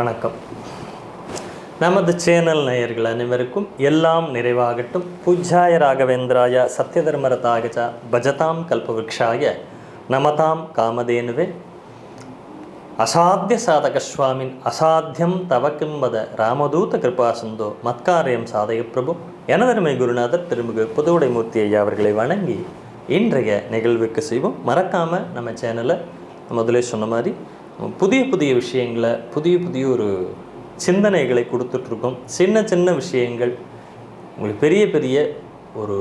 வணக்கம். நமது சேனல் நேயர்கள் அனைவருக்கும் எல்லாம் நிறைவாகட்டும். பூஜ்யாய ராகவேந்திராய சத்யதர்மரதாகச்ச பஜதாம் கல்பவృక్షாய நமதாம் காமதேனுவே. அசாத்திய சாதக சுவாமின் அசாத்தியம் தவ வத ராமதூத கிருபாசந்தோ மத்காரியம் சாதக பிரபு எனதருமை குருநாதர் திருமிகு புதுவுடைமூர்த்தி ஐயா அவர்களை வணங்கி இன்றைய நிகழ்வுக்கு செய்வோம். மறக்காமல் நம்ம சேனலை முதலே சொன்ன மாதிரி புதிய புதிய விஷயங்களை புதிய புதிய ஒரு சிந்தனைகளை கொடுத்துட்ருக்கோம். சின்ன சின்ன விஷயங்கள் உங்களுக்கு பெரிய பெரிய ஒரு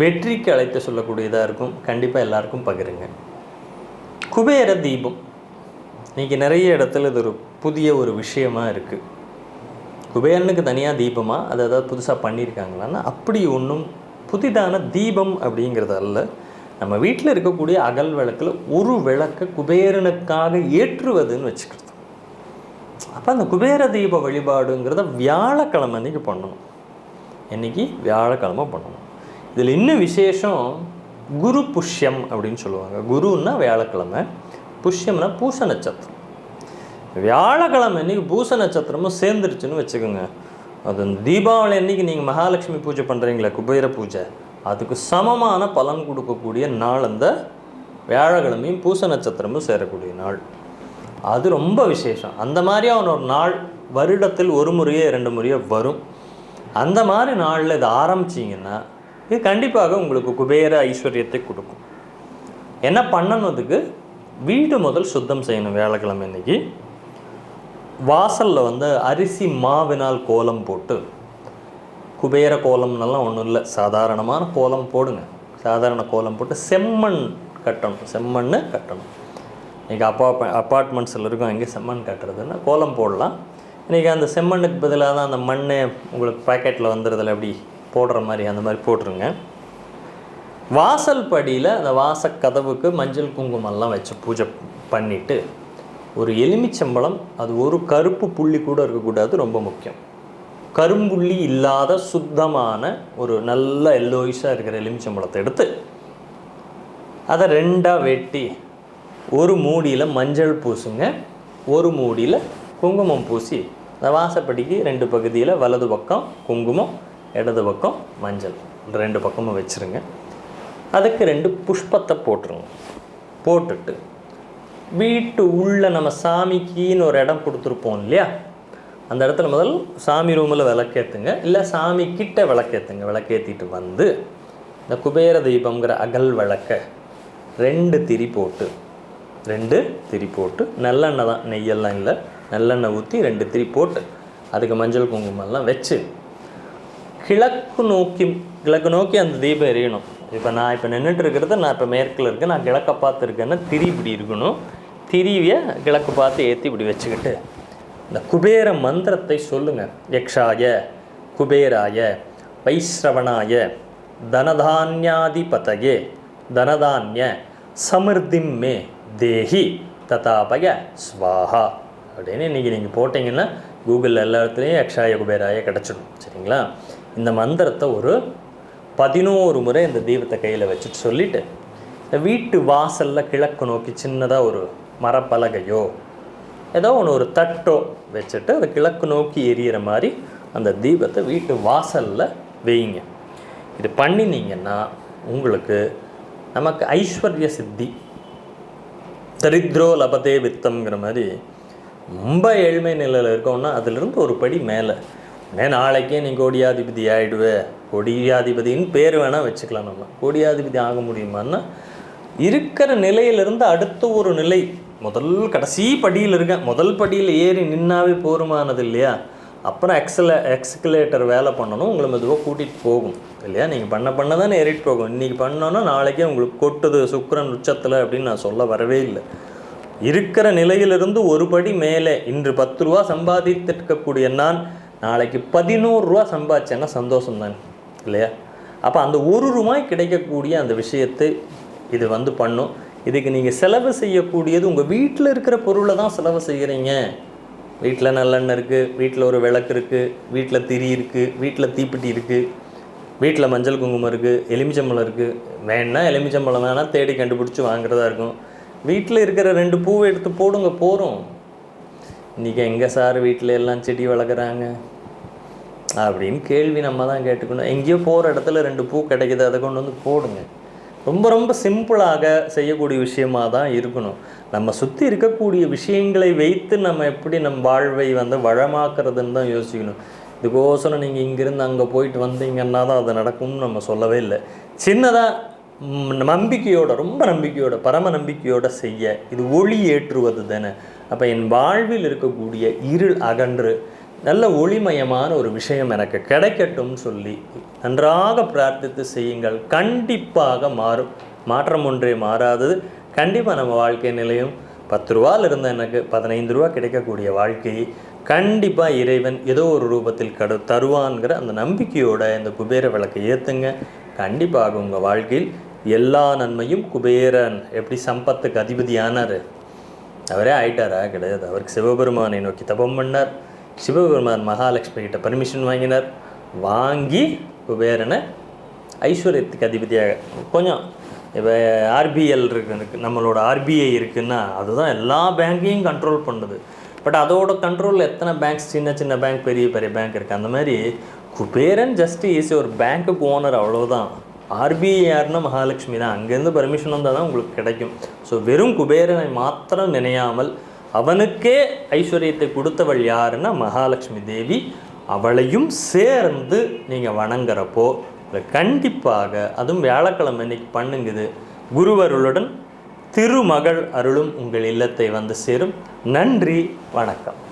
வெற்றிக்கு அழைத்து சொல்லக்கூடியதாக இருக்கும். கண்டிப்பாக எல்லாருக்கும் பகிருங்க. குபேர தீபம். இன்றைக்கி நிறைய இடத்துல இது ஒரு புதிய ஒரு விஷயமாக இருக்குது குபேரனுக்கு தனியாக தீபமாக அதை ஏதாவது புதுசாக பண்ணியிருக்காங்களான்னா அப்படி ஒன்றும் புதிதான தீபம் அப்படிங்கிறது அல்ல. நம்ம வீட்டில் இருக்கக்கூடிய அகல் விளக்கில் ஒரு விளக்கை குபேரனுக்காக ஏற்றுவதுன்னு வச்சுக்கிறது. அப்போ அந்த குபேர தீப வழிபாடுங்கிறத வியாழக்கிழமை அன்றைக்கி பண்ணணும். இன்றைக்கி வியாழக்கிழமை பண்ணணும். இதில் இன்னும் விசேஷம்? குரு புஷ்யம் அப்படின்னு சொல்லுவாங்க. குருன்னா வியாழக்கிழமை புஷ்யம்னா பூச நட்சத்திரம். வியாழக்கிழமை இன்றைக்கி பூச நட்சத்திரமும் சேர்ந்துருச்சுன்னு வச்சுக்கோங்க. அது அந்த தீபாவளி அன்றைக்கி நீங்கள் மகாலட்சுமி பூஜை பண்ணுறீங்களே குபேர பூஜை. அதுக்கு சமமான பலன் கொடுக்கக்கூடிய நாள் அந்த வியாழக்கிழமையும் பூச நட்சத்திரமும் சேரக்கூடிய நாள். அது ரொம்ப விசேஷம். அந்த மாதிரியான ஒரு நாள் வருடத்தில் ஒரு முறையே இரண்டு முறையே வரும். அந்த மாதிரி நாளில் இதை ஆரம்பிச்சிங்கன்னா இது கண்டிப்பாக உங்களுக்கு குபேர ஐஸ்வர்யத்தை கொடுக்கும். என்ன பண்ணணுதுக்கு வீடு முதல் சுத்தம் செய்யணும் வியாழக்கிழமை இன்னைக்கு வாசலில் வந்து அரிசி மாவினால் கோலம் போட்டு குபேர கோலம்னெல்லாம் ஒன்றும் இல்லை. சாதாரணமான கோலம் போடுங்க. சாதாரண கோலம் போட்டு செம்மண் கட்டணும். செம்மண் கட்டணும். இன்றைக்கி அப்பா அப்பார்ட்மெண்ட்ஸில் இருக்கும். எங்கே செம்மண் கட்டுறதுன்னா கோலம் போடலாம். இன்றைக்கி அந்த செம்மண்ணுக்கு பதிலாக தான் அந்த மண் உங்களுக்கு பாக்கெட்டில் வந்துடுறதுல எப்படி போடுற மாதிரி அந்த மாதிரி போட்டுருங்க. வாசல் படியில் அந்த வாசக் கதவுக்கு மஞ்சள் குங்குமம்லாம் வச்சு பூஜை பண்ணிவிட்டு ஒரு எலுமிச்சம்பழம் அது ஒரு கருப்பு புள்ளி கூட இருக்கக்கூடாது ரொம்ப முக்கியம். கரும்புள்ளி இல்லாத சுத்தமான ஒரு நல்ல எல்லோயிஷாக இருக்கிற எலுமிச்சம்பழத்தை எடுத்து அதை ரெண்டாக வெட்டி ஒரு மூடியில் மஞ்சள் பூசுங்க ஒரு மூடியில் குங்குமம் பூசி அந்த வாசப்படிக்கு ரெண்டு பகுதியில் வலது பக்கம் குங்குமம் இடது பக்கம் மஞ்சள். ரெண்டு பக்கமும் வச்சுருங்க. அதுக்கு ரெண்டு புஷ்பத்தை போட்டுருங்க. போட்டுட்டு வீட்டு உள்ள நம்ம சாமிக்குன்னு ஒரு இடம் கொடுத்துருப்போம் இல்லையா? அந்த இடத்துல முதல் சாமி ரூமில் விளக்கேற்றுங்க இல்லை சாமி கிட்ட விளக்கேற்றுங்க விளக்கேற்றிட்டு வந்து இந்த குபேர தீபங்கிற அகல் விளக்க ரெண்டு திரி போட்டு ரெண்டு திரி போட்டு நல்லெண்ணெய் தான் நெய்யெல்லாம் இல்லை. நல்லெண்ணெய் ஊற்றி ரெண்டு திரி போட்டு அதுக்கு மஞ்சள் குங்குமம்லாம் வச்சு கிழக்கு நோக்கி கிழக்கு நோக்கி அந்த தீபம் எரியணும். இப்போ நான் இப்போ நின்றுட்டு இருக்கிறது நான் இப்போ மேற்கில் இருக்கேன் நான் கிழக்க பார்த்து இருக்கேன்னா திரி இப்படி இருக்கணும். திரியை கிழக்கு பார்த்து ஏற்றி இப்படி வச்சுக்கிட்டு இந்த குபேர மந்திரத்தை சொல்லுங்கள் யக்ஷாய குபேராய வைஸ்ரவணாய தனதான்யாதிபதயே தனதான்ய சமிருத்திம் மே தேஹி ததாபய ஸ்வாஹா. அப்படின்னு இன்றைக்கி நீங்கள் போட்டிங்கன்னா கூகுளில் எல்லா இடத்துலையும் யக்ஷாய குபேராய கிடச்சிடும். சரிங்களா? இந்த மந்திரத்தை ஒரு பதினோரு முறை இந்த தீபத்தை கையில் வச்சுட்டு சொல்லிவிட்டு இந்த வீட்டு வாசலில் கிழக்கு நோக்கி சின்னதாக ஒரு மரப்பலகையோ ஏதோ ஒன்று ஒரு தட்டோ வச்சுட்டு அதை கிழக்கு நோக்கி எரியிற மாதிரி அந்த தீபத்தை வீட்டு வாசலில் வெய்யுங்க இது பண்ணினீங்கன்னா உங்களுக்கு நமக்கு ஐஸ்வர்ய சித்தி தரித்ரோ லபதே வித்தம்ங்கிற மாதிரி ரொம்ப ஏழ்மை நிலையில் இருக்கோம்னா அதிலிருந்து ஒரு படி மேலே. மே நாளைக்கே நீ கோடியாதிபதி ஆகிடுவே கொடியாதிபதின்னு பேர் வேணால் வச்சுக்கலாம் நம்ம. கோடியாதிபதி ஆக முடியுமான்னா இருக்கிற நிலையிலிருந்து அடுத்த ஒரு நிலை முதல் கடைசி படியில் இருக்கேன் முதல் படியில் ஏறி நின்னாவே போருமானது இல்லையா? அப்புறம் எக்ஸல எக்ஸ்கலேட்டர் வேலை பண்ணணும் உங்களை மெதுவாக கூட்டிகிட்டு போகும் இல்லையா? நீங்கள் பண்ண பண்ண தானே ஏறிட்டு போகும். இன்றைக்கி பண்ணோன்னா நாளைக்கே உங்களுக்கு கொட்டுது சுக்கரன் உச்சத்தில் அப்படின்னு நான் சொல்ல வரவே இல்லை. இருக்கிற நிலையிலிருந்து ஒரு படி மேலே இன்று பத்து ரூபா சம்பாதித்திருக்கக்கூடிய நான் நாளைக்கு பதினோரு ரூபா சம்பாதிச்சேன்னா சந்தோஷம் தானே இல்லையா? அப்போ அந்த ஒரு ரூபாய் கிடைக்கக்கூடிய அந்த விஷயத்தை இது வந்து பண்ணும். இதுக்கு நீங்கள் செலவு செய்யக்கூடியது உங்கள் வீட்டில் இருக்கிற பொருளை தான் செலவு செய்கிறீங்க வீட்டில் நல்லெண்ணெய் இருக்குது வீட்டில் ஒரு விளக்கு இருக்குது வீட்டில் திரி இருக்குது வீட்டில் தீப்பெட்டி இருக்குது வீட்டில் மஞ்சள் குங்குமம் இருக்குது எலுமிச்சம்பழம் இருக்குது வேணா எலுமிச்சம்பழம் வேணால் தேடி கண்டுபிடிச்சி வாங்குறதா இருக்கும். வீட்டில் இருக்கிற ரெண்டு பூவை எடுத்து போடுங்க போகிறோம் இன்றைக்கி எங்கே சார் வீட்டில் எல்லாம் செடி வளர்க்குறாங்க? அப்படின்னு கேள்வி நம்ம தான் கேட்டுக்கணும். எங்கேயோ போகிற இடத்துல ரெண்டு பூ கிடைக்கிது அதை கொண்டு வந்து போடுங்க. ரொம்ப ரொம்ப சிம்பிளாக செய்யக்கூடிய விஷயமாக தான் இருக்கணும். நம்ம சுற்றி இருக்கக்கூடிய விஷயங்களை வைத்து நம்ம எப்படி நம் வாழ்வை வந்து வளமாக்குறதுன்னு தான் யோசிக்கணும். இதுக்கோசரம் நீங்கள் இங்கேருந்து அங்கே போயிட்டு வந்தீங்கன்னா தான் அது நடக்கும்னு நம்ம சொல்லவே இல்லை. சின்னதாக நம்பிக்கையோட ரொம்ப நம்பிக்கையோட பரம நம்பிக்கையோட செய்ய இது ஒளி ஏற்றுவது தானே. அப்போ என் வாழ்வில் இருக்கக்கூடிய இருள் அகன்று நல்ல ஒளிமயமான ஒரு விஷயம் எனக்கு கிடைக்கட்டும் சொல்லி நன்றாக பிரார்த்தித்து செய்யுங்கள். கண்டிப்பாக மாறும் மாற்றம் ஒன்றே மாறாதது. கண்டிப்பாக நம்ம வாழ்க்கை நிலையும் பத்து ரூபாயில் இருந்த எனக்கு பதினைந்து ரூபா கிடைக்கக்கூடிய வாழ்க்கையை கண்டிப்பாக இறைவன் ஏதோ ஒரு ரூபத்தில் கடு தருவான்கிற அந்த நம்பிக்கையோட இந்த குபேர விளக்கை ஏற்றுங்க கண்டிப்பாக உங்கள் வாழ்க்கையில் எல்லா நன்மையும் குபேரன். எப்படி சம்பத்துக்கு அதிபதியானார்? அவரே ஆயிட்டாரா? கிடையாது. அவருக்கு சிவபெருமானை நோக்கி தபம் பண்ணார். சிவபெருமான் மகாலட்சுமி கிட்ட பர்மிஷன் வாங்கினார். வாங்கி குபேரனை ஐஸ்வர்யத்துக்கு அதிபதியாக கொஞ்சம் இப்போ ஆர்பிஎல் இருக்கு நம்மளோட ஆர்பிஐ இருக்குன்னா அதுதான் எல்லா பேங்கையும் கண்ட்ரோல் பண்ணுது. பட் அதோட கண்ட்ரோலில் எத்தனை பேங்க்ஸ் சின்ன சின்ன பேங்க் பெரிய பெரிய பேங்க் இருக்குது அந்த மாதிரி குபேரன் ஜஸ்ட் ஈஸி ஒரு பேங்க்குக்கு ஓனர் அவ்வளோதான் ஆர்பிஐ யாருன்னா மகாலட்சுமி தான். அங்கேருந்து பர்மிஷன் வந்தால் தான் உங்களுக்கு கிடைக்கும். ஸோ வெறும் குபேரனை மாத்திரம் நினையாமல் அவனுக்கே ஐஸ்வர்யத்தை கொடுத்தவள் யாருன்னா மகாலட்சுமி தேவி. அவளையும் சேர்ந்து நீங்கள் வணங்குறப்போ கண்டிப்பாக அதுவும் வியாழக்கிழமை இன்னைக்கு பண்ணுங்குது. குருவருளுடன் திருமகள் அருளும் உங்கள் இல்லத்தை வந்து சேரும். நன்றி வணக்கம்.